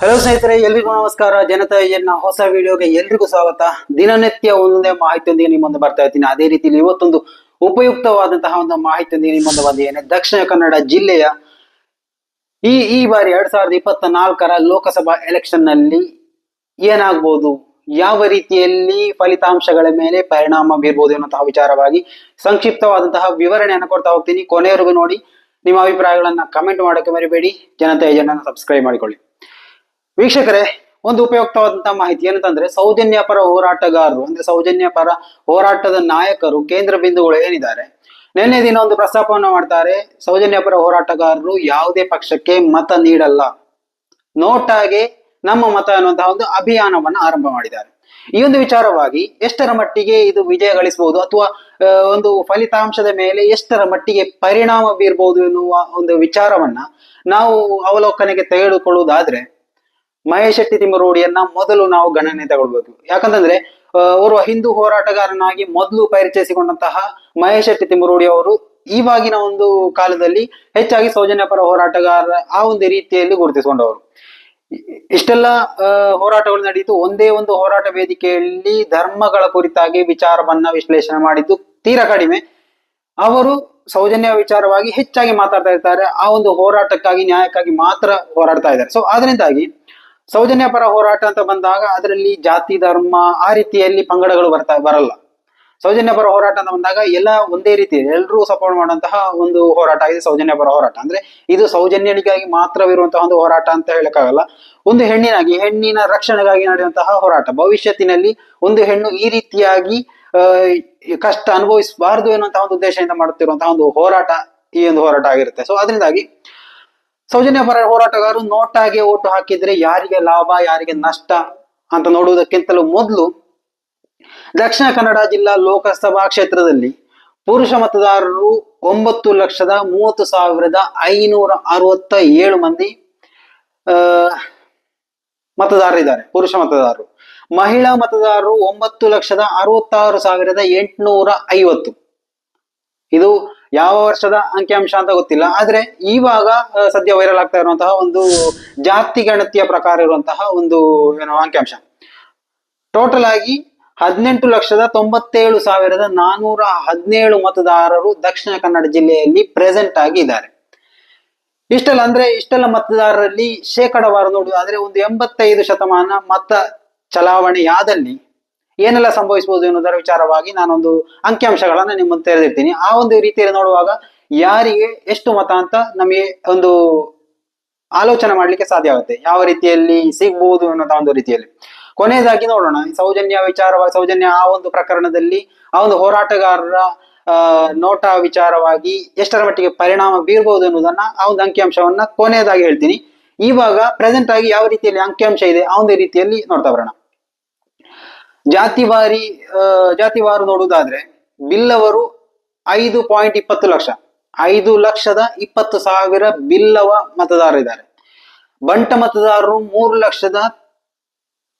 Hello ಸ್ನೇಹಿತರೆ, ಎಲ್ರಿಗೂ ನಮಸ್ಕಾರ. ಜನತಾ ಹೊಸ ವಿಡಿಯೋಗೆ ಎಲ್ರಿಗೂ ಸ್ವಾಗತ. ದಿನನಿತ್ಯ ಒಂದೊಂದೇ ಮಾಹಿತಿಯೊಂದಿಗೆ ನಿಮ್ಮ ಮುಂದೆ ಬರ್ತಾ ಇರ್ತೀನಿ. ಅದೇ ರೀತಿ ಇವತ್ತೊಂದು ಉಪಯುಕ್ತವಾದಂತಹ ಒಂದು ಮಾಹಿತಿಯೊಂದಿಗೆ ನಿಮ್ಮ ಮುಂದೆ ಬಂದಿದ್ದೇನೆ ದಕ್ಷಿಣ ಕನ್ನಡ ಜಿಲ್ಲೆಯ ಈ ಈ ಬಾರಿ ಎರಡ್ ಸಾವಿರದ ಇಪ್ಪತ್ತ ನಾಲ್ಕರ ಲೋಕಸಭಾ ಎಲೆಕ್ಷನ್ನಲ್ಲಿ ಏನಾಗ್ಬೋದು, ಯಾವ ರೀತಿಯಲ್ಲಿ ಫಲಿತಾಂಶಗಳ ಮೇಲೆ ಪರಿಣಾಮ ಬೀರ್ಬೋದು ಎನ್ನುವಂತಹ ವಿಚಾರವಾಗಿ ಸಂಕ್ಷಿಪ್ತವಾದಂತಹ ವಿವರಣೆಯನ್ನು ಕೊಡ್ತಾ ಹೋಗ್ತೀನಿ. ಕೊನೆಯವರೆಗೂ ನೋಡಿ, ನಿಮ್ಮ ಅಭಿಪ್ರಾಯಗಳನ್ನ ಕಮೆಂಟ್ ಮಾಡೋಕೆ ಮರಿಬೇಡಿ. ಜನತೆ ಜನ ಸಬ್ಸ್ಕ್ರೈಬ್ ಮಾಡಿಕೊಳ್ಳಿ. ವೀಕ್ಷಕರೇ, ಒಂದು ಉಪಯುಕ್ತವಾದಂತಹ ಮಾಹಿತಿ ಏನಂತಂದ್ರೆ, ಸೌಜನ್ಯ ಪರ ಹೋರಾಟಗಾರರು, ಅಂದ್ರೆ ಸೌಜನ್ಯ ಪರ ಹೋರಾಟದ ನಾಯಕರು, ಕೇಂದ್ರ ಬಿಂದುಗಳು ಏನಿದ್ದಾರೆ. ನಿನ್ನೆ ದಿನ ಒಂದು ಪ್ರಸ್ತಾಪವನ್ನು ಮಾಡ್ತಾರೆ, ಸೌಜನ್ಯ ಪರ ಹೋರಾಟಗಾರರು ಯಾವುದೇ ಪಕ್ಷಕ್ಕೆ ಮತ ನೀಡಲ್ಲ. ನೋಟಾಗೆ ನಮ್ಮ ಮತ ಅನ್ನುವಂತಹ ಒಂದು ಅಭಿಯಾನವನ್ನ ಆರಂಭ ಮಾಡಿದ್ದಾರೆ. ಈ ಒಂದು ವಿಚಾರವಾಗಿ ಎಷ್ಟರ ಮಟ್ಟಿಗೆ ಇದು ವಿಜಯ ಗಳಿಸಬಹುದು, ಅಥವಾ ಒಂದು ಫಲಿತಾಂಶದ ಮೇಲೆ ಎಷ್ಟರ ಮಟ್ಟಿಗೆ ಪರಿಣಾಮ ಬೀರ್ಬಹುದು ಎನ್ನುವ ಒಂದು ವಿಚಾರವನ್ನ ನಾವು ಅವಲೋಕನೆಗೆ ತೆಗೆದುಕೊಳ್ಳುವುದಾದ್ರೆ ಮಹೇಶ್ ಶೆಟ್ಟಿ ತಿಮ್ಮರೋಡಿಯನ್ನ ಮೊದಲು ನಾವು ಗಣನೆ ತಗೊಳ್ಬೇಕು. ಯಾಕಂತಂದ್ರೆ ಅವರು ಹಿಂದೂ ಹೋರಾಟಗಾರನಾಗಿ ಮೊದಲು ಪರಿಚಯಿಸಿಕೊಂಡಂತಹ ಮಹೇಶ್ ಶೆಟ್ಟಿ ತಿಮ್ಮರೋಡಿ ಅವರು ಇವಾಗಿನ ಒಂದು ಕಾಲದಲ್ಲಿ ಹೆಚ್ಚಾಗಿ ಸೌಜನ್ಯ ಪರ ಹೋರಾಟಗಾರ ಆ ಒಂದು ರೀತಿಯಲ್ಲಿ ಗುರುತಿಸಿಕೊಂಡವರು. ಇಷ್ಟೆಲ್ಲ ಹೋರಾಟಗಳು ನಡೆಯಿತು. ಒಂದೇ ಒಂದು ಹೋರಾಟ ವೇದಿಕೆಯಲ್ಲಿ ಧರ್ಮಗಳ ಕುರಿತಾಗಿ ವಿಚಾರವನ್ನ ವಿಶ್ಲೇಷಣೆ ಮಾಡಿದ್ದು ತೀರಾ ಕಡಿಮೆ. ಅವರು ಸೌಜನ್ಯ ವಿಚಾರವಾಗಿ ಹೆಚ್ಚಾಗಿ ಮಾತಾಡ್ತಾ ಇರ್ತಾರೆ. ಆ ಒಂದು ಹೋರಾಟಕ್ಕಾಗಿ, ನ್ಯಾಯಕ್ಕಾಗಿ ಮಾತ್ರ ಹೋರಾಡ್ತಾ ಇದ್ದಾರೆ. ಸೊ ಅದರಿಂದಾಗಿ ಸೌಜನ್ಯ ಪರ ಹೋರಾಟ ಅಂತ ಬಂದಾಗ ಅದರಲ್ಲಿ ಜಾತಿ, ಧರ್ಮ ಆ ರೀತಿಯಲ್ಲಿ ಪಂಗಡಗಳು ಬರ್ತಾ, ಬರಲ್ಲ. ಸೌಜನ್ಯ ಪರ ಹೋರಾಟ ಅಂತ ಬಂದಾಗ ಎಲ್ಲ ಒಂದೇ ರೀತಿ ಎಲ್ಲರೂ ಸಪೋರ್ಟ್ ಮಾಡುವಂತಹ ಒಂದು ಹೋರಾಟ ಇದೆ ಸೌಜನ್ಯ ಪರ ಹೋರಾಟ. ಅಂದ್ರೆ ಇದು ಸೌಜನ್ಯನಿಗಾಗಿ ಮಾತ್ರವಿರುವಂತಹ ಒಂದು ಹೋರಾಟ ಅಂತ ಹೇಳಕ್ಕಾಗಲ್ಲ. ಒಂದು ಹೆಣ್ಣಿನಾಗಿ, ಹೆಣ್ಣಿನ ರಕ್ಷಣೆಗಾಗಿ ನಡೆಯುವಂತಹ ಹೋರಾಟ. ಭವಿಷ್ಯತ್ತಿನಲ್ಲಿ ಒಂದು ಹೆಣ್ಣು ಈ ರೀತಿಯಾಗಿ ಕಷ್ಟ ಅನುಭವಿಸಬಾರದು ಎನ್ನುವಂತಹ ಒಂದು ಉದ್ದೇಶದಿಂದ ಮಾಡುತ್ತಿರುವಂತಹ ಒಂದು ಹೋರಾಟ ಈ ಒಂದು ಹೋರಾಟ ಆಗಿರುತ್ತೆ. ಸೊ ಅದರಿಂದಾಗಿ ಸೌಜನ್ಯ ಪರ ಹೋರಾಟಗಾರರು ನೋಟಾಗೆ ಓಟು ಹಾಕಿದ್ರೆ ಯಾರಿಗೆ ಲಾಭ, ಯಾರಿಗೆ ನಷ್ಟ ಅಂತ ನೋಡುವುದಕ್ಕಿಂತಲೂ ಮೊದಲು ದಕ್ಷಿಣ ಕನ್ನಡ ಜಿಲ್ಲಾ ಲೋಕಸಭಾ ಕ್ಷೇತ್ರದಲ್ಲಿ ಪುರುಷ ಮತದಾರರು ಒಂಬತ್ತು ಲಕ್ಷದ ಮೂವತ್ತು ಸಾವಿರದ ಐನೂರ ಅರವತ್ತ ಏಳು ಮಂದಿ ಮತದಾರರಿದ್ದಾರೆ, ಪುರುಷ ಮತದಾರರು. ಮಹಿಳಾ ಮತದಾರರು ಒಂಬತ್ತು ಲಕ್ಷದ ಅರವತ್ತಾರು ಸಾವಿರದ ಎಂಟುನೂರ ಐವತ್ತು. ಇದು ಯಾವ ವರ್ಷದ ಅಂಕಿಅಂಶ ಅಂತ ಗೊತ್ತಿಲ್ಲ. ಆದ್ರೆ ಇವಾಗ ಸದ್ಯ ವೈರಲ್ ಆಗ್ತಾ ಇರುವಂತಹ ಒಂದು ಜಾತಿ ಗಣತಿಯ ಪ್ರಕಾರ ಇರುವಂತಹ ಒಂದು, ಏನು, ಅಂಕಿಅಂಶ. ಟೋಟಲ್ ಆಗಿ ಹದಿನೆಂಟು ಲಕ್ಷದ ತೊಂಬತ್ತೇಳು ಸಾವಿರದ ನಾನೂರ ಹದಿನೇಳು ಮತದಾರರು ದಕ್ಷಿಣ ಕನ್ನಡ ಜಿಲ್ಲೆಯಲ್ಲಿ ಪ್ರೆಸೆಂಟ್ ಆಗಿ ಇದ್ದಾರೆ. ಇಷ್ಟೆಲ್ಲ ಅಂದ್ರೆ ಇಷ್ಟೆಲ್ಲ ಮತದಾರರಲ್ಲಿ ಶೇಕಡವಾರು ನೋಡುವುದಾದ್ರೆ ಒಂದು ಎಂಬತ್ತೈದು ಶತಮಾನ ಮತ ಚಲಾವಣೆಯಾದಲ್ಲಿ ಏನೆಲ್ಲ ಸಂಭವಿಸಬಹುದು ಎನ್ನುವುದರ ವಿಚಾರವಾಗಿ ನಾನೊಂದು ಅಂಕಿಅಂಶಗಳನ್ನ ನಿಮ್ಮ ಮುಂದೆ ತೆರೆದಿರ್ತೀನಿ ಆ ಒಂದು ರೀತಿಯಲ್ಲಿ ನೋಡುವಾಗ ಯಾರಿಗೆ ಎಷ್ಟು ಮತ ಅಂತ ನಮಗೆ ಒಂದು ಆಲೋಚನೆ ಮಾಡ್ಲಿಕ್ಕೆ ಸಾಧ್ಯ ಆಗುತ್ತೆ. ಯಾವ ರೀತಿಯಲ್ಲಿ ಸಿಗ್ಬಹುದು ಅನ್ನೋದ ಒಂದು ರೀತಿಯಲ್ಲಿ. ಕೊನೆಯದಾಗಿ ನೋಡೋಣ. ಸೌಜನ್ಯ ವಿಚಾರವಾಗಿ, ಸೌಜನ್ಯ ಆ ಒಂದು ಪ್ರಕರಣದಲ್ಲಿ ಆ ಒಂದು ಹೋರಾಟಗಾರರ ನೋಟ ವಿಚಾರವಾಗಿ ಎಷ್ಟರ ಮಟ್ಟಿಗೆ ಪರಿಣಾಮ ಬೀರ್ಬಹುದು ಎನ್ನುವುದನ್ನ ಆ ಒಂದು ಅಂಕಿಅಂಶವನ್ನ ಕೊನೆಯದಾಗಿ ಹೇಳ್ತೀನಿ. ಇವಾಗ ಪ್ರೆಸೆಂಟ್ ಆಗಿ ಯಾವ ರೀತಿಯಲ್ಲಿ ಅಂಕಿಅಂಶ ಇದೆ ಆ ಒಂದು ರೀತಿಯಲ್ಲಿ ನೋಡ್ತಾ ಬರೋಣ. ಜಾತಿವಾರಿ ಜಾತಿವಾರು ನೋಡುವುದಾದ್ರೆ ಬಿಲ್ಲವರು ಐದು ಪಾಯಿಂಟ್ ಇಪ್ಪತ್ತು ಲಕ್ಷ. ಐದು ಲಕ್ಷದ ಇಪ್ಪತ್ತು ಸಾವಿರ ಬಿಲ್ಲವ ಮತದಾರರಿದ್ದಾರೆ ಬಂಟ ಮತದಾರರು ಮೂರು ಲಕ್ಷದ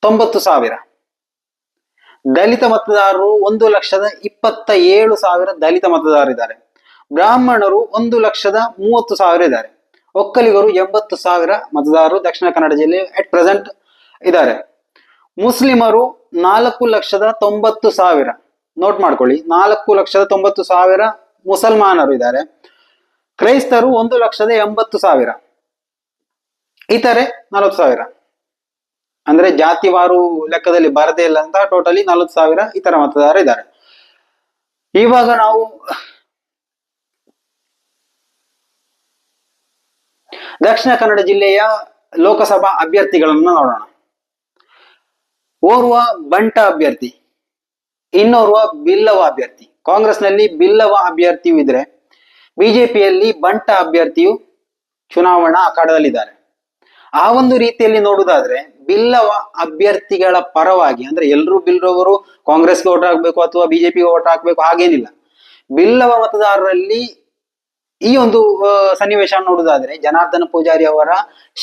ತೊಂಬತ್ತು ಸಾವಿರ. ದಲಿತ ಮತದಾರರು ಒಂದು ಲಕ್ಷದ ಇಪ್ಪತ್ತ ಏಳು ಸಾವಿರ ದಲಿತ ಮತದಾರರಿದ್ದಾರೆ ಬ್ರಾಹ್ಮಣರು ಒಂದು ಲಕ್ಷದ ಮೂವತ್ತು ಸಾವಿರ ಇದ್ದಾರೆ. ಒಕ್ಕಲಿಗರು ಎಂಬತ್ತು ಸಾವಿರ ಮತದಾರರು ದಕ್ಷಿಣ ಕನ್ನಡ ಜಿಲ್ಲೆ ಅಟ್ ಪ್ರೆಸೆಂಟ್ ಇದ್ದಾರೆ. ಮುಸ್ಲಿಮರು ನಾಲ್ಕು ಲಕ್ಷದ ತೊಂಬತ್ತು ಸಾವಿರ. ನೋಟ್ ಮಾಡ್ಕೊಳ್ಳಿ, ನಾಲ್ಕು ಲಕ್ಷದ ತೊಂಬತ್ತು ಸಾವಿರ ಮುಸಲ್ಮಾನರು ಇದ್ದಾರೆ. ಕ್ರೈಸ್ತರು ಒಂದು ಲಕ್ಷದ ಎಂಬತ್ತು ಸಾವಿರ. ಇತರೆ ನಲವತ್ತು ಸಾವಿರ. ಅಂದ್ರೆ ಜಾತಿವಾರು ಲೆಕ್ಕದಲ್ಲಿ ಬರದೇ ಇಲ್ಲ ಅಂತ ಟೋಟಲಿ ನಲವತ್ತು ಸಾವಿರ ಇತರ ಮತದಾರರು ಇದ್ದಾರೆ. ಇವಾಗ ನಾವು ದಕ್ಷಿಣ ಕನ್ನಡ ಜಿಲ್ಲೆಯ ಲೋಕಸಭಾ ಅಭ್ಯರ್ಥಿಗಳನ್ನು ನೋಡೋಣ. ಓರ್ವ ಬಂಟ ಅಭ್ಯರ್ಥಿ, ಇನ್ನೋರ್ವ ಬಿಲ್ಲವ ಅಭ್ಯರ್ಥಿ. ಕಾಂಗ್ರೆಸ್ನಲ್ಲಿ ಬಿಲ್ಲವ ಅಭ್ಯರ್ಥಿಯು ಇದ್ರೆ ಬಿಜೆಪಿಯಲ್ಲಿ ಬಂಟ ಅಭ್ಯರ್ಥಿಯು ಚುನಾವಣಾ ಅಖಾಡದಲ್ಲಿದ್ದಾರೆ. ಆ ಒಂದು ರೀತಿಯಲ್ಲಿ ನೋಡುವುದಾದ್ರೆ ಬಿಲ್ಲವ ಅಭ್ಯರ್ಥಿಗಳ ಪರವಾಗಿ ಅಂದ್ರೆ ಎಲ್ಲರೂ ಬಿಲ್ಲವರು ಕಾಂಗ್ರೆಸ್ಗೆ ಓಟ್ ಹಾಕ್ಬೇಕು ಅಥವಾ ಬಿಜೆಪಿಗೆ ಓಟ್ ಹಾಕ್ಬೇಕು ಹಾಗೇನಿಲ್ಲ. ಬಿಲ್ಲವ ಮತದಾರರಲ್ಲಿ ಈ ಒಂದು ಸನ್ನಿವೇಶ ನೋಡುದಾದ್ರೆ ಜನಾರ್ದನ ಪೂಜಾರಿ ಅವರ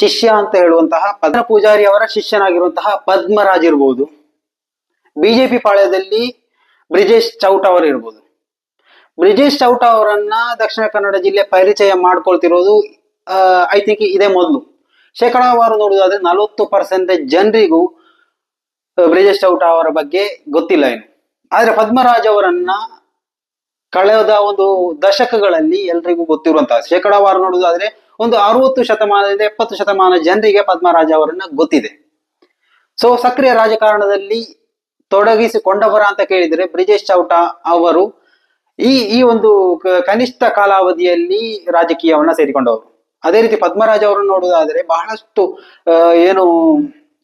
ಶಿಷ್ಯ ಅಂತ ಹೇಳುವಂತಹ ಪದ್ಮ ಪೂಜಾರಿ ಅವರ ಶಿಷ್ಯನಾಗಿರುವಂತಹ ಪದ್ಮರಾಜ್ ಇರ್ಬೋದು. ಬಿಜೆಪಿ ಪಾಳ್ಯದಲ್ಲಿ ಬ್ರಿಜೇಶ್ ಚೌಟ ಅವರು ಇರ್ಬೋದು. ಬ್ರಿಜೇಶ್ ಚೌಟ ಅವರನ್ನ ದಕ್ಷಿಣ ಕನ್ನಡ ಜಿಲ್ಲೆ ಪರಿಚಯ ಮಾಡ್ಕೊಳ್ತಿರೋದು ಐ ಥಿಂಕ್ ಇದೇ ಮೊದಲು. ಶೇಕಡಾವಾರು ನೋಡುವುದಾದ್ರೆ ನಲವತ್ತು ಪರ್ಸೆಂಟ್ ಜನರಿಗೂ ಬ್ರಿಜೇಶ್ ಚೌಟ ಅವರ ಬಗ್ಗೆ ಗೊತ್ತಿಲ್ಲ ಏನು ಆದ್ರೆ ಪದ್ಮರಾಜ್ ಅವರನ್ನ ಕಳೆದ ಒಂದು ದಶಕಗಳಲ್ಲಿ ಎಲ್ರಿಗೂ ಗೊತ್ತಿರುವಂತಹ ಶೇಕಡಾವಾರು ನೋಡುವುದಾದ್ರೆ ಒಂದು ಅರವತ್ತು ಶತಮಾನದಿಂದ ಎಪ್ಪತ್ತು ಶತಮಾನ ಜನರಿಗೆ ಪದ್ಮರಾಜ ಅವರನ್ನ ಗೊತ್ತಿದೆ. ಸೊ ಸಕ್ರಿಯ ರಾಜಕಾರಣದಲ್ಲಿ ತೊಡಗಿಸಿಕೊಂಡವರ ಅಂತ ಕೇಳಿದರೆ ಬ್ರಿಜೇಶ್ ಚೌಟ ಅವರು ಈ ಈ ಒಂದು ಕನಿಷ್ಠ ಕಾಲಾವಧಿಯಲ್ಲಿ ರಾಜಕೀಯವನ್ನ ಸೇರಿಕೊಂಡವರು. ಅದೇ ರೀತಿ ಪದ್ಮರಾಜ್ ಅವರನ್ನು ನೋಡುವುದಾದ್ರೆ ಬಹಳಷ್ಟು ಏನು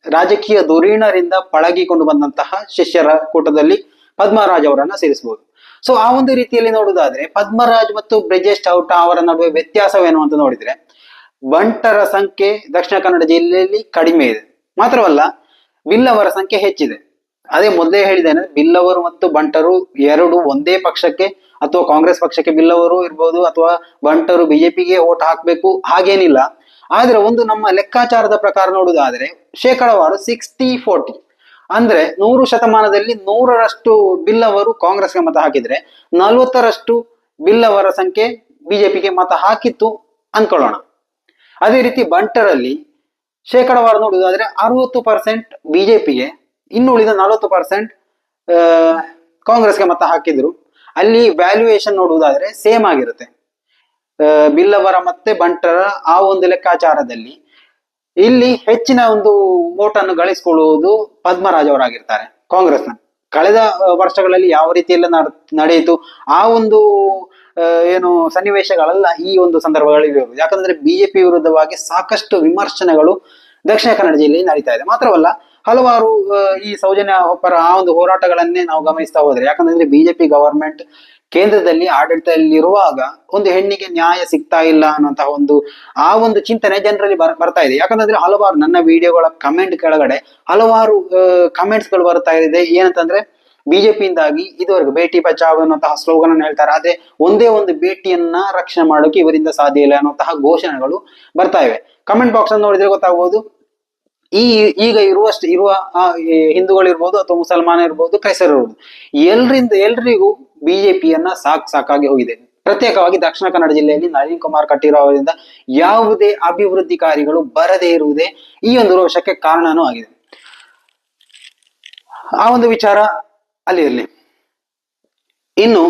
ರಾಜಕೀಯ ಧುರೀಣರಿಂದ ಪಳಗಿಕೊಂಡು ಬಂದಂತಹ ಶಿಷ್ಯರ ಕೂಟದಲ್ಲಿ ಪದ್ಮರಾಜ್ ಅವರನ್ನ ಸೇರಿಸಬಹುದು. ಸೊ ಆ ಒಂದು ರೀತಿಯಲ್ಲಿ ನೋಡುವುದಾದ್ರೆ ಪದ್ಮರಾಜ್ ಮತ್ತು ಬ್ರಿಜೇಶ್ ಚೌಟ ಅವರ ನಡುವೆ ವ್ಯತ್ಯಾಸವೇನು ಅಂತ ನೋಡಿದ್ರೆ ಬಂಟರ ಸಂಖ್ಯೆ ದಕ್ಷಿಣ ಕನ್ನಡ ಜಿಲ್ಲೆಯಲ್ಲಿ ಕಡಿಮೆ ಇದೆ. ಮಾತ್ರವಲ್ಲ, ಬಿಲ್ಲವರ ಸಂಖ್ಯೆ ಹೆಚ್ಚಿದೆ. ಅದೇ ಮೊದಲೇ ಹೇಳಿದ್ದೇನೆ ಬಿಲ್ಲವರು ಮತ್ತು ಬಂಟರು ಎರಡು ಒಂದೇ ಪಕ್ಷಕ್ಕೆ ಅಥವಾ ಕಾಂಗ್ರೆಸ್ ಪಕ್ಷಕ್ಕೆ ಬಿಲ್ಲವರು ಇರ್ಬೋದು ಅಥವಾ ಬಂಟರು ಬಿಜೆಪಿಗೆ ಓಟ್ ಹಾಕಬೇಕು, ಹಾಗೇನಿಲ್ಲ. ಆದ್ರೆ ಒಂದು ನಮ್ಮ ಲೆಕ್ಕಾಚಾರದ ಪ್ರಕಾರ ನೋಡುವುದಾದ್ರೆ ಶೇಕಡವಾರು ಸಿಕ್ಸ್ಟಿ ಫೋರ್ಟಿ ಅಂದ್ರೆ ನೂರು ಶತಮಾನದಲ್ಲಿ ನೂರರಷ್ಟು ಬಿಲ್ಲವರು ಕಾಂಗ್ರೆಸ್ಗೆ ಮತ ಹಾಕಿದ್ರೆ ನಲ್ವತ್ತರಷ್ಟು ಬಿಲ್ಲವರ ಸಂಖ್ಯೆ ಬಿಜೆಪಿಗೆ ಮತ ಹಾಕಿತ್ತು ಅನ್ಕೊಳ್ಳೋಣ. ಅದೇ ರೀತಿ ಬಂಟರಲ್ಲಿ ಶೇಕಡವಾರು ನೋಡುವುದಾದ್ರೆ ಅರವತ್ತು ಪರ್ಸೆಂಟ್ ಬಿಜೆಪಿಗೆ, ಇನ್ನು ಉಳಿದ ನಲವತ್ತು ಪರ್ಸೆಂಟ್ ಕಾಂಗ್ರೆಸ್ಗೆ ಮತ ಹಾಕಿದ್ರು. ಅಲ್ಲಿ ವ್ಯಾಲ್ಯೂಯೇಷನ್ ನೋಡುವುದಾದ್ರೆ ಸೇಮ್ ಆಗಿರುತ್ತೆ. ಬಿಲ್ಲವರ ಮತ್ತೆ ಬಂಟರ ಆ ಒಂದು ಲೆಕ್ಕಾಚಾರದಲ್ಲಿ ಇಲ್ಲಿ ಹೆಚ್ಚಿನ ಒಂದು ಓಟನ್ನು ಗಳಿಸಿಕೊಳ್ಳುವುದು ಪದ್ಮರಾಜ್ ಅವರಾಗಿರ್ತಾರೆ ಕಾಂಗ್ರೆಸ್ನ. ಕಳೆದ ವರ್ಷಗಳಲ್ಲಿ ಯಾವ ರೀತಿಯೆಲ್ಲ ನಡೆಯಿತು, ಆ ಒಂದು ಏನು ಸನ್ನಿವೇಶಗಳೆಲ್ಲ ಈ ಒಂದು ಸಂದರ್ಭಗಳಲ್ಲಿ ಯಾಕಂದ್ರೆ ಬಿಜೆಪಿ ವಿರುದ್ಧವಾಗಿ ಸಾಕಷ್ಟು ವಿಮರ್ಶನಗಳು ದಕ್ಷಿಣ ಕನ್ನಡ ಜಿಲ್ಲೆಯಲ್ಲಿ ನಡೀತಾ ಇದೆ. ಮಾತ್ರವಲ್ಲ, ಹಲವಾರು ಈ ಸೌಜನ್ಯ ಪರ ಆ ಒಂದು ಹೋರಾಟಗಳನ್ನೇ ನಾವು ಗಮನಿಸ್ತಾ ಹೋದ್ರೆ, ಯಾಕಂದ್ರೆ ಬಿಜೆಪಿ ಗವರ್ಮೆಂಟ್ ಕೇಂದ್ರದಲ್ಲಿ ಆಡಳಿತದಲ್ಲಿರುವಾಗ ಒಂದು ಹೆಣ್ಣಿಗೆ ನ್ಯಾಯ ಸಿಗ್ತಾ ಇಲ್ಲ ಅನ್ನೋಂತಹ ಒಂದು, ಆ ಒಂದು ಚಿಂತನೆ ಜನರಲ್ಲಿ ಬರ್, ಬರ್ತಾ ಇದೆ. ಯಾಕಂತಂದ್ರೆ ಹಲವಾರು ನನ್ನ ವಿಡಿಯೋಗಳ ಕಮೆಂಟ್ ಕೆಳಗಡೆ ಹಲವಾರು ಕಮೆಂಟ್ಸ್ಗಳು ಬರ್ತಾ ಇದೆ. ಏನಂತಂದ್ರೆ, ಬಿಜೆಪಿಯಿಂದಾಗಿ ಇದುವರೆಗೂ ಬೇಟಿ ಬಚಾವ್ ಅನ್ನೋಂತಹ ಸ್ಲೋಗನ್ ಅನ್ನು ಹೇಳ್ತಾರೆ. ಆದ್ರೆ ಒಂದೇ ಒಂದು ಬೇಟಿಯನ್ನ ರಕ್ಷಣೆ ಮಾಡೋಕೆ ಇವರಿಂದ ಸಾಧ್ಯ ಇಲ್ಲ ಅನ್ನೋಂತಹ ಘೋಷಣೆಗಳು ಬರ್ತಾ ಇವೆ. ಕಮೆಂಟ್ ಬಾಕ್ಸ್ ಅನ್ನು ನೋಡಿದ್ರೆ ಗೊತ್ತಾಗಬಹುದು ಈ ಈಗ ಇರುವಷ್ಟು ಇರುವ ಹಿಂದೂಗಳು ಇರ್ಬೋದು ಅಥವಾ ಮುಸಲ್ಮಾನ ಇರ್ಬೋದು ಕ್ರೈಸ್ತರು ಇರ್ಬೋದು, ಎಲ್ರಿಂದ, ಎಲ್ರಿಗೂ ಬಿಜೆಪಿಯನ್ನ ಸಾಕ್ ಸಾಕಾಗಿ ಹೋಗಿದೆ. ಪ್ರತ್ಯೇಕವಾಗಿ ದಕ್ಷಿಣ ಕನ್ನಡ ಜಿಲ್ಲೆಯಲ್ಲಿ ನಳಿನ್ ಕುಮಾರ್ ಕಟ್ಟಿರೋ ಅವರಿಂದ ಯಾವುದೇ ಅಭಿವೃದ್ಧಿ ಕಾರ್ಯಗಳು ಬರದೇ ಇರುವುದೇ ಈ ಒಂದು ರೋಷಕ್ಕೆ ಕಾರಣನೂ ಆಗಿದೆ. ಆ ಒಂದು ವಿಚಾರ ಅಲ್ಲಿ ಇರಲಿ. ಇನ್ನು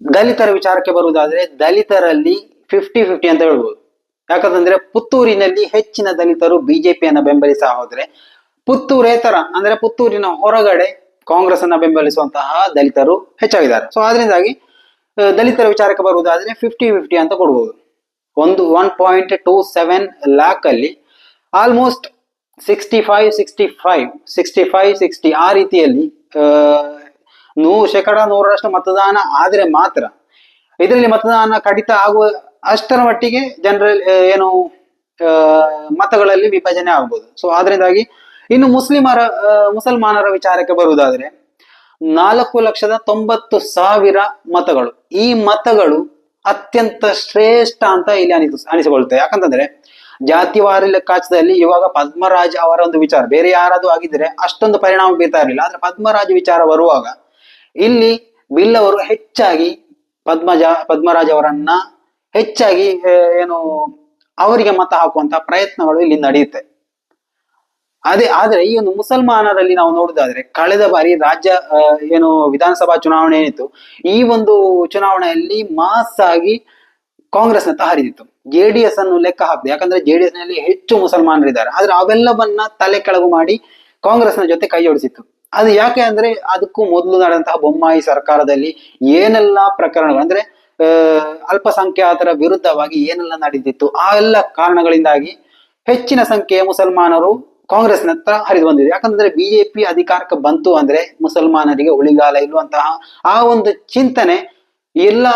ದಲಿತರ ವಿಚಾರಕ್ಕೆ ಬರುವುದಾದ್ರೆ ದಲಿತರಲ್ಲಿ ಫಿಫ್ಟಿ ಫಿಫ್ಟಿ ಅಂತ ಹೇಳ್ಬೋದು. ಯಾಕಂತಂದ್ರೆ ಪುತ್ತೂರಿನಲ್ಲಿ ಹೆಚ್ಚಿನ ದಲಿತರು ಬಿಜೆಪಿಯನ್ನ ಬೆಂಬಲಿಸ ಹೋದ್ರೆ ಪುತ್ತೂರೇತರ ಅಂದ್ರೆ ಪುತ್ತೂರಿನ ಹೊರಗಡೆ ಕಾಂಗ್ರೆಸ್ ಅನ್ನ ಬೆಂಬಲಿಸುವಂತಹ ದಲಿತರು ಹೆಚ್ಚಾಗಿದ್ದಾರೆ. ಸೊ ಅದರಿಂದಾಗಿ ದಲಿತರ ವಿಚಾರಕ್ಕೆ ಬರುವುದಾದ್ರೆ ಫಿಫ್ಟಿ ಫಿಫ್ಟಿ ಅಂತ ಕೊಡ್ಬೋದು. ಒಂದು one point two seven lakh ಅಲ್ಲಿ almost sixty five sixty five sixty five sixty ಆ ರೀತಿಯಲ್ಲಿ ಆ, ನೂ ಶೇಕಡ ನೂರರಷ್ಟು ಮತದಾನ ಆದ್ರೆ ಮಾತ್ರ. ಇದರಲ್ಲಿ ಮತದಾನ ಕಡಿತ ಆಗುವ ಅಷ್ಟರ ಮಟ್ಟಿಗೆ ಜನರಲ್ ಏನು ಮತಗಳಲ್ಲಿ ವಿಭಜನೆ ಆಗ್ಬೋದು. ಸೊ ಅದರಿಂದಾಗಿ ಇನ್ನು ಮುಸ್ಲಿಮರ ಮುಸಲ್ಮಾನರ ವಿಚಾರಕ್ಕೆ ಬರುವುದಾದ್ರೆ, ನಾಲ್ಕು ಲಕ್ಷದ ತೊಂಬತ್ತು ಸಾವಿರ ಮತಗಳು. ಈ ಮತಗಳು ಅತ್ಯಂತ ಶ್ರೇಷ್ಠ ಅಂತ ಇಲ್ಲಿ ಅನಿಸ್ ಅನಿಸಿಕೊಳ್ಳುತ್ತೆ. ಯಾಕಂತಂದ್ರೆ, ಜಾತಿವಾರಿ ಲೆಕ್ಕಾಚದಲ್ಲಿ ಇವಾಗ ಪದ್ಮರಾಜ್ ಅವರ ಒಂದು ವಿಚಾರ, ಬೇರೆ ಯಾರಾದ್ರೂ ಆಗಿದ್ರೆ ಅಷ್ಟೊಂದು ಪರಿಣಾಮ ಬೀರ್ತಾ ಇರಲಿಲ್ಲ. ಆದ್ರೆ ಪದ್ಮರಾಜ್ ವಿಚಾರ ಬರುವಾಗ, ಇಲ್ಲಿ ಬಿಲ್ ಅವರು ಹೆಚ್ಚಾಗಿ ಪದ್ಮಜ, ಪದ್ಮರಾಜ್ ಅವರನ್ನ ಹೆಚ್ಚಾಗಿ ಏನು, ಅವರಿಗೆ ಮತ ಹಾಕುವಂತ ಪ್ರಯತ್ನಗಳು ಇಲ್ಲಿ ನಡೆಯುತ್ತೆ. ಅದೇ, ಆದ್ರೆ ಈ ಒಂದು ಮುಸಲ್ಮಾನರಲ್ಲಿ ನಾವು ನೋಡುದಾದ್ರೆ, ಕಳೆದ ಬಾರಿ ರಾಜ್ಯ ಏನು, ವಿಧಾನಸಭಾ ಚುನಾವಣೆ ಏನಿತ್ತು, ಈ ಒಂದು ಚುನಾವಣೆಯಲ್ಲಿ ಮಾಸ್ ಆಗಿ ಕಾಂಗ್ರೆಸ್ನತ್ತ ಹರಿದಿತ್ತು ಜೆ ಡಿ ಎಸ್ ಅನ್ನು ಲೆಕ್ಕ ಹಾಕಿದೆ, ಯಾಕಂದ್ರೆ ಜೆ ಡಿ ಎಸ್ನಲ್ಲಿ ಹೆಚ್ಚು ಮುಸಲ್ಮಾನರಿದ್ದಾರೆ. ಆದ್ರೆ ಅವೆಲ್ಲವನ್ನ ತಲೆ ಕೆಳಗು ಮಾಡಿ ಕಾಂಗ್ರೆಸ್ನ ಜೊತೆ ಕೈ ಜೋಡಿಸಿತ್ತು. ಅದು ಯಾಕೆ ಅಂದ್ರೆ, ಅದಕ್ಕೂ ಮೊದಲು ನಡೆದಂತಹ ಬೊಮ್ಮಾಯಿ ಸರ್ಕಾರದಲ್ಲಿ ಏನೆಲ್ಲಾ ಪ್ರಕರಣಗಳು, ಅಂದ್ರೆ ಅಲ್ಪಸಂಖ್ಯಾತರ ವಿರುದ್ಧವಾಗಿ ಏನೆಲ್ಲ ನಡೆದಿತ್ತು ಆ ಎಲ್ಲ ಕಾರಣಗಳಿಂದಾಗಿ ಹೆಚ್ಚಿನ ಸಂಖ್ಯೆಯ ಮುಸಲ್ಮಾನರು ಕಾಂಗ್ರೆಸ್ನತ್ತ ಹರಿದು ಬಂದಿದೆ. ಯಾಕಂದ್ರೆ ಬಿಜೆಪಿ ಅಧಿಕಾರಕ್ಕೆ ಬಂತು ಅಂದ್ರೆ ಮುಸಲ್ಮಾನರಿಗೆ ಉಳಿಗಾಲ ಇಲ್ಲುವಂತಹ ಆ ಒಂದು ಚಿಂತನೆ ಎಲ್ಲ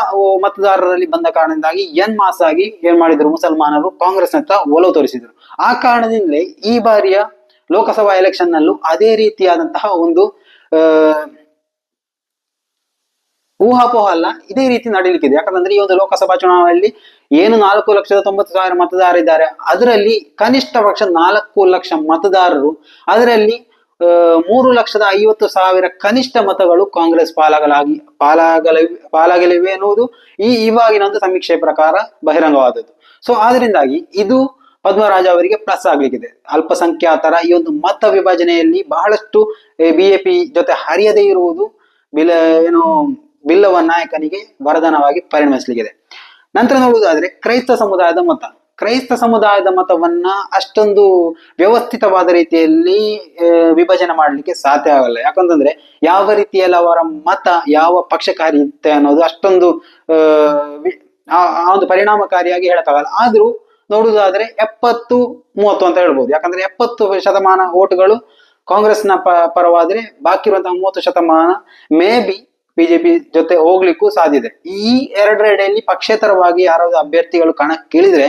ಮತದಾರರಲ್ಲಿ ಬಂದ ಕಾರಣದಿಂದಾಗಿ ಎನ್ ಮಾಸ್ ಆಗಿ ಏನ್ ಮಾಡಿದ್ರು ಮುಸಲ್ಮಾನರು ಕಾಂಗ್ರೆಸ್ನತ್ತ ಒಲವು ತೋರಿಸಿದ್ರು. ಆ ಕಾರಣದಿಂದಲೇ ಈ ಬಾರಿಯ ಲೋಕಸಭಾ ಎಲೆಕ್ಷನ್ ನಲ್ಲೂ ಅದೇ ರೀತಿಯಾದಂತಹ ಒಂದು ಆ, ಊಹಾಪೋಹ ಅಲ್ಲ, ಇದೇ ರೀತಿ ನಡೀಲಿಕ್ಕಿದೆ. ಯಾಕಂದ್ರೆ ಈ ಒಂದು ಲೋಕಸಭಾ ಚುನಾವಣೆಯಲ್ಲಿ ಏನು ನಾಲ್ಕು ಲಕ್ಷದ ತೊಂಬತ್ತು ಸಾವಿರ ಮತದಾರರಿದ್ದಾರೆ ಅದರಲ್ಲಿ ಕನಿಷ್ಠ ಪಕ್ಷ ನಾಲ್ಕು ಲಕ್ಷ ಮತದಾರರು. ಅದರಲ್ಲಿ ಮೂರು ಲಕ್ಷದ ಐವತ್ತು ಸಾವಿರ ಕನಿಷ್ಠ ಮತಗಳು ಕಾಂಗ್ರೆಸ್ ಪಾಲಾಗಲಾಗಿ ಪಾಲಾಗಲ ಪಾಲಾಗಲಿವೆ ಎನ್ನುವುದು ಈ ಇವಾಗಿನ ಒಂದು ಸಮೀಕ್ಷೆ ಪ್ರಕಾರ ಬಹಿರಂಗವಾದದ್ದು. ಸೊ ಆದ್ರಿಂದಾಗಿ ಇದು ಪದ್ಮರಾಜ ಅವರಿಗೆ ಪ್ಲಸ್ ಆಗ್ಲಿಕ್ಕಿದೆ. ಅಲ್ಪಸಂಖ್ಯಾತರ ಈ ಒಂದು ಮತ ವಿಭಜನೆಯಲ್ಲಿ ಬಹಳಷ್ಟು ಬಿಜೆಪಿ ಜೊತೆ ಹರಿಯದೇ ಇರುವುದು, ಬಿಲ, ಏನು ಬಿಲ್ಲವ ನಾಯಕನಿಗೆ ವರದಾನವಾಗಿ ಪರಿಣಮಿಸಲಿಕ್ಕಿದೆ ನಂತರ ನೋಡುವುದಾದ್ರೆ ಕ್ರೈಸ್ತ ಸಮುದಾಯದ ಮತ. ಕ್ರೈಸ್ತ ಸಮುದಾಯದ ಮತವನ್ನ ಅಷ್ಟೊಂದು ವ್ಯವಸ್ಥಿತವಾದ ರೀತಿಯಲ್ಲಿ ವಿಭಜನೆ ಮಾಡಲಿಕ್ಕೆ ಸಾಧ್ಯ ಆಗಲ್ಲ. ಯಾಕಂತಂದ್ರೆ ಯಾವ ರೀತಿಯಲ್ಲಿ ಅವರ ಮತ, ಯಾವ ಪಕ್ಷಕಾರಿ ಇತ್ತೆ ಅನ್ನೋದು ಅಷ್ಟೊಂದು, ಆ ಒಂದು ಪರಿಣಾಮಕಾರಿಯಾಗಿ ಹೇಳಕ್ಕಾಗಲ್ಲ. ಆದ್ರೂ ನೋಡುವುದಾದ್ರೆ ಎಪ್ಪತ್ತು ಮೂವತ್ತು ಅಂತ ಹೇಳ್ಬೋದು. ಯಾಕಂದ್ರೆ ಎಪ್ಪತ್ತು ಶತಮಾನ ಓಟ್ಗಳು ಕಾಂಗ್ರೆಸ್ನ ಪ, ಪರವಾದ್ರೆ ಬಾಕಿ ಇರುವಂತಹ ಮೂವತ್ತು ಶತಮಾನ, ಮೇ ಬಿ ಬಿಜೆಪಿ ಜೊತೆ ಹೋಗ್ಲಿಕ್ಕೂ ಸಾಧ್ಯತೆ ಈ ಎರಡೆಡೆಯಲ್ಲಿ ಪಕ್ಷೇತರವಾಗಿ ಯಾರಾದ್ರೂ ಅಭ್ಯರ್ಥಿಗಳು ಕಣಕ್ಕಿಳಿದ್ರೆ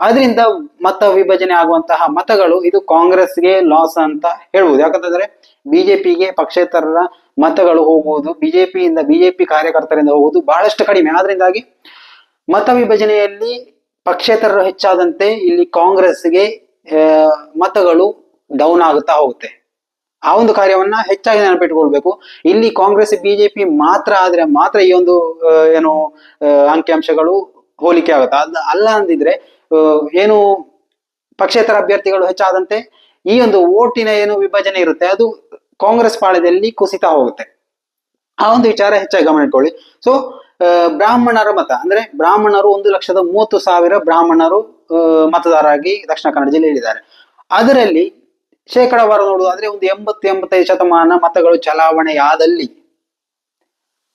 ಅದರಿಂದ ಮತ ವಿಭಜನೆ ಆಗುವಂತಹ ಮತಗಳು ಇದು ಕಾಂಗ್ರೆಸ್ಗೆ ಲಾಸ್ ಅಂತ ಹೇಳ್ಬೋದು. ಯಾಕಂತಂದ್ರೆ ಬಿಜೆಪಿಗೆ ಪಕ್ಷೇತರರ ಮತಗಳು ಹೋಗುವುದು, ಬಿಜೆಪಿಯಿಂದ ಬಿಜೆಪಿ ಕಾರ್ಯಕರ್ತರಿಂದ ಹೋಗುವುದು ಬಹಳಷ್ಟು ಕಡಿಮೆ. ಆದ್ರಿಂದಾಗಿ ಮತ ವಿಭಜನೆಯಲ್ಲಿ ಪಕ್ಷೇತರರು ಹೆಚ್ಚಾದಂತೆ ಇಲ್ಲಿ ಕಾಂಗ್ರೆಸ್ಗೆ ಮತಗಳು ಡೌನ್ ಆಗುತ್ತಾ ಹೋಗುತ್ತೆ. ಆ ಒಂದು ಕಾರ್ಯವನ್ನ ಹೆಚ್ಚಾಗಿ ನೆನಪಿಟ್ಟುಕೊಳ್ಬೇಕು ಇಲ್ಲಿ ಕಾಂಗ್ರೆಸ್, ಬಿಜೆಪಿ ಮಾತ್ರ ಆದ್ರೆ ಮಾತ್ರ ಈ ಒಂದು ಏನು ಅಂಕಿಅಂಶಗಳು ಹೋಲಿಕೆ ಆಗುತ್ತೆ. ಅಲ್ಲ ಅಲ್ಲ ಅಂದಿದ್ರೆ ಏನು ಪಕ್ಷೇತರ ಅಭ್ಯರ್ಥಿಗಳು ಹೆಚ್ಚಾದಂತೆ ಈ ಒಂದು ಓಟಿನ ಏನು ವಿಭಜನೆ ಇರುತ್ತೆ, ಅದು ಕಾಂಗ್ರೆಸ್ ಪಾಳ್ಯದಲ್ಲಿ ಕುಸಿತ ಹೋಗುತ್ತೆ. ಆ ಒಂದು ವಿಚಾರ ಹೆಚ್ಚಾಗಿ ಗಮನ ಇಟ್ಕೊಳ್ಳಿ. ಸೊ ಬ್ರಾಹ್ಮಣರ ಮತ, ಅಂದ್ರೆ ಬ್ರಾಹ್ಮಣರು ಒಂದು ಲಕ್ಷದ ಮೂವತ್ತು ಸಾವಿರ ಬ್ರಾಹ್ಮಣರು ಮತದಾರರಾಗಿ ದಕ್ಷಿಣ ಕನ್ನಡ ಜಿಲ್ಲೆಯಲ್ಲಿದ್ದಾರೆ. ಅದರಲ್ಲಿ ಶೇಕಡವಾರು ನೋಡುವುದಾದ್ರೆ ಒಂದು ಎಂಬತ್ತು ಎಂಬತ್ತೈದು ಶತಮಾನ ಮತಗಳು ಚಲಾವಣೆಯಾದಲ್ಲಿ.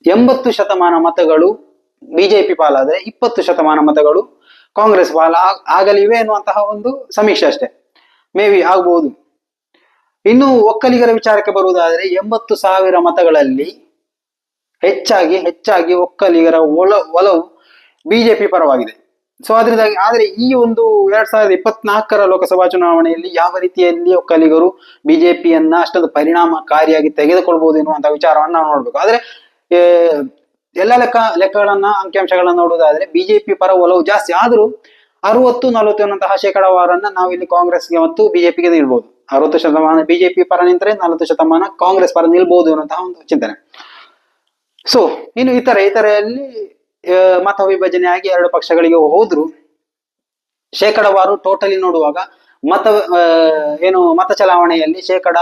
ಎಂಬತ್ತು ಶತಮಾನ ಮತಗಳು ಬಿಜೆಪಿ ಪಾಲಾದ್ರೆ ಇಪ್ಪತ್ತು ಶತಮಾನ ಮತಗಳು ಕಾಂಗ್ರೆಸ್ ಪಾಲ ಆಗ್- ಆಗಲಿವೆ ಎನ್ನುವಂತಹ ಒಂದು ಸಮೀಕ್ಷೆ ಅಷ್ಟೇ. ಮೇ ಬಿ ಆಗ್ಬಹುದು ಇನ್ನು ಒಕ್ಕಲಿಗರ ವಿಚಾರಕ್ಕೆ ಬರುವುದಾದ್ರೆ ಎಂಬತ್ತು ಸಾವಿರ ಮತಗಳಲ್ಲಿ ಹೆಚ್ಚಾಗಿ ಹೆಚ್ಚಾಗಿ ಒಕ್ಕಲಿಗರ ಒಲ ಒಲವು ಬಿಜೆಪಿ ಪರವಾಗಿದೆ. ಸೊ ಅದರಿಂದಾಗಿ ಆದರೆ ಈ ಒಂದು ಎರಡ್ ಸಾವಿರದ ಇಪ್ಪತ್ನಾಲ್ಕರ ಲೋಕಸಭಾ ಚುನಾವಣೆಯಲ್ಲಿ ಯಾವ ರೀತಿಯಲ್ಲಿ ಒಕ್ಕಲಿಗರು ಬಿಜೆಪಿಯನ್ನ ಅಷ್ಟೊಂದು ಪರಿಣಾಮಕಾರಿಯಾಗಿ ತೆಗೆದುಕೊಳ್ಬಹುದು ಎನ್ನುವಂತ ವಿಚಾರವನ್ನ ನಾವು ನೋಡ್ಬೇಕು. ಆದ್ರೆ ಎಲ್ಲ ಲೆಕ್ಕ, ಲೆಕ್ಕಗಳನ್ನ, ಅಂಕಿಅಂಶಗಳನ್ನ ನೋಡುವುದಾದ್ರೆ ಬಿಜೆಪಿ ಪರ ಒಲವು ಜಾಸ್ತಿ. ಆದ್ರೂ ಅರವತ್ತು, ನಲವತ್ತು ಅನ್ನುವಂತಹ ಶೇಕಡಾವಾರನ್ನ ನಾವು ಇಲ್ಲಿ ಕಾಂಗ್ರೆಸ್ಗೆ ಮತ್ತು ಬಿಜೆಪಿಗೆ ನಿಲ್ಬಹುದು ಅರವತ್ತು ಶತಮಾನ ಬಿಜೆಪಿ ಪರ ನಿಂತರೆ ನಲವತ್ತು ಶತಮಾನ ಕಾಂಗ್ರೆಸ್ ಪರ ನಿಲ್ಬಹುದು ಅನ್ನುವಂತಹ ಒಂದು ಚಿಂತನೆ. ಸೊ ಇನ್ನು ಇತರ ಇತರೆಯಲ್ಲಿ ಮತ ವಿಭಜನೆ ಆಗಿ ಎರಡು ಪಕ್ಷಗಳಿಗೆ ಹೋದ್ರು. ಶೇಕಡವಾರು ಟೋಟಲಿ ನೋಡುವಾಗ ಮತ ಏನು ಮತ ಚಲಾವಣೆಯಲ್ಲಿ ಶೇಕಡ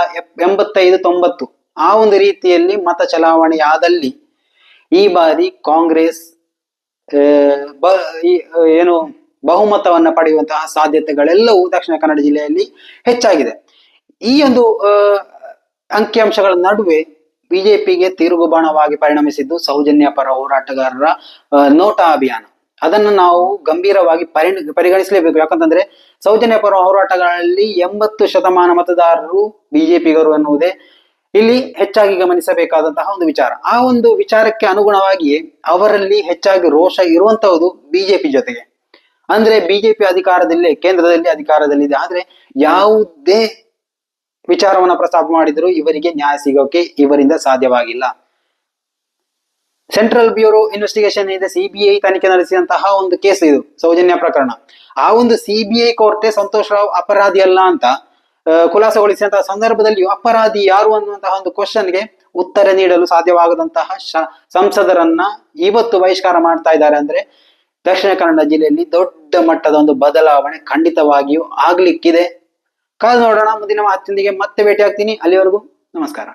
ಎಂಬತ್ತೈದು ತೊಂಬತ್ತು. ಆ ಒಂದು ರೀತಿಯಲ್ಲಿ ಮತ ಚಲಾವಣೆಯಾದಲ್ಲಿ ಈ ಬಾರಿ ಕಾಂಗ್ರೆಸ್ ಏನು ಬಹುಮತವನ್ನ ಪಡೆಯುವಂತಹ ಸಾಧ್ಯತೆಗಳೆಲ್ಲವೂ ದಕ್ಷಿಣ ಕನ್ನಡ ಜಿಲ್ಲೆಯಲ್ಲಿ ಹೆಚ್ಚಾಗಿದೆ. ಈ ಒಂದು ಅಂಕಿಅಂಶಗಳ ನಡುವೆ ಬಿಜೆಪಿಗೆ ತಿರುಗುಬಾಣವಾಗಿ ಪರಿಣಮಿಸಿದ್ದು ಸೌಜನ್ಯ ಪರ ಹೋರಾಟಗಾರರ ನೋಟಾ ಅಭಿಯಾನ. ಅದನ್ನು ನಾವು ಗಂಭೀರವಾಗಿ ಪರಿಣ, ಪರಿಗಣಿಸಲೇಬೇಕು. ಯಾಕಂತಂದ್ರೆ ಸೌಜನ್ಯ ಪರ ಹೋರಾಟಗಳಲ್ಲಿ ಎಂಬತ್ತು ಶತಮಾನ ಮತದಾರರು ಬಿಜೆಪಿಗರು ಎನ್ನುವುದೇ ಇಲ್ಲಿ ಹೆಚ್ಚಾಗಿ ಗಮನಿಸಬೇಕಾದಂತಹ ಒಂದು ವಿಚಾರ. ಆ ಒಂದು ವಿಚಾರಕ್ಕೆ ಅನುಗುಣವಾಗಿಯೇ ಅವರಲ್ಲಿ ಹೆಚ್ಚಾಗಿ ರೋಷ ಇರುವಂತಹದ್ದು ಬಿಜೆಪಿ ಜೊತೆಗೆ. ಅಂದ್ರೆ ಬಿಜೆಪಿ ಅಧಿಕಾರದಲ್ಲಿ, ಕೇಂದ್ರದಲ್ಲಿ ಅಧಿಕಾರದಲ್ಲಿದೆ. ಆದ್ರೆ ಯಾವುದೇ ವಿಚಾರವನ್ನ ಪ್ರಸ್ತಾಪ ಮಾಡಿದ್ರು, ಇವರಿಗೆ ನ್ಯಾಯ ಸಿಗೋಕೆ ಇವರಿಂದ ಸಾಧ್ಯವಾಗಿಲ್ಲ. ಸೆಂಟ್ರಲ್ ಬ್ಯೂರೋ ಇನ್ವೆಸ್ಟಿಗೇಷನ್ ಇದೆ, ಸಿಬಿಐ ತನಿಖೆ ನಡೆಸಿದಂತಹ ಒಂದು ಕೇಸ್ ಇದು, ಸೌಜನ್ಯ ಪ್ರಕರಣ. ಆ ಒಂದು ಸಿಬಿಐ ಕೋರ್ಟೆ ಸಂತೋಷ್ ರಾವ್ ಅಪರಾಧಿ ಅಲ್ಲ ಅಂತ ಖುಲಾಸಗೊಳಿಸಿದಂತಹ ಸಂದರ್ಭದಲ್ಲಿ ಅಪರಾಧಿ ಯಾರು ಅನ್ನುವಂತಹ ಒಂದು ಕ್ವಶನ್ಗೆ ಉತ್ತರ ನೀಡಲು ಸಾಧ್ಯವಾಗದಂತಹ ಸಂಸದರನ್ನ ಇವತ್ತು ಬಹಿಷ್ಕಾರ ಮಾಡ್ತಾ ಇದ್ದಾರೆ ಅಂದ್ರೆ, ದಕ್ಷಿಣ ಕನ್ನಡ ಜಿಲ್ಲೆಯಲ್ಲಿ ದೊಡ್ಡ ಮಟ್ಟದ ಒಂದು ಬದಲಾವಣೆ ಖಂಡಿತವಾಗಿಯೂ ಆಗ್ಲಿಕ್ಕಿದೆ. ಕಾದು ನೋಡೋಣ ಮುಂದಿನ ಮಾತಿನೊಂದಿಗೆ ಮತ್ತೆ ಭೇಟಿ ಆಗ್ತೀನಿ ಅಲ್ಲಿವರೆಗೂ ನಮಸ್ಕಾರ.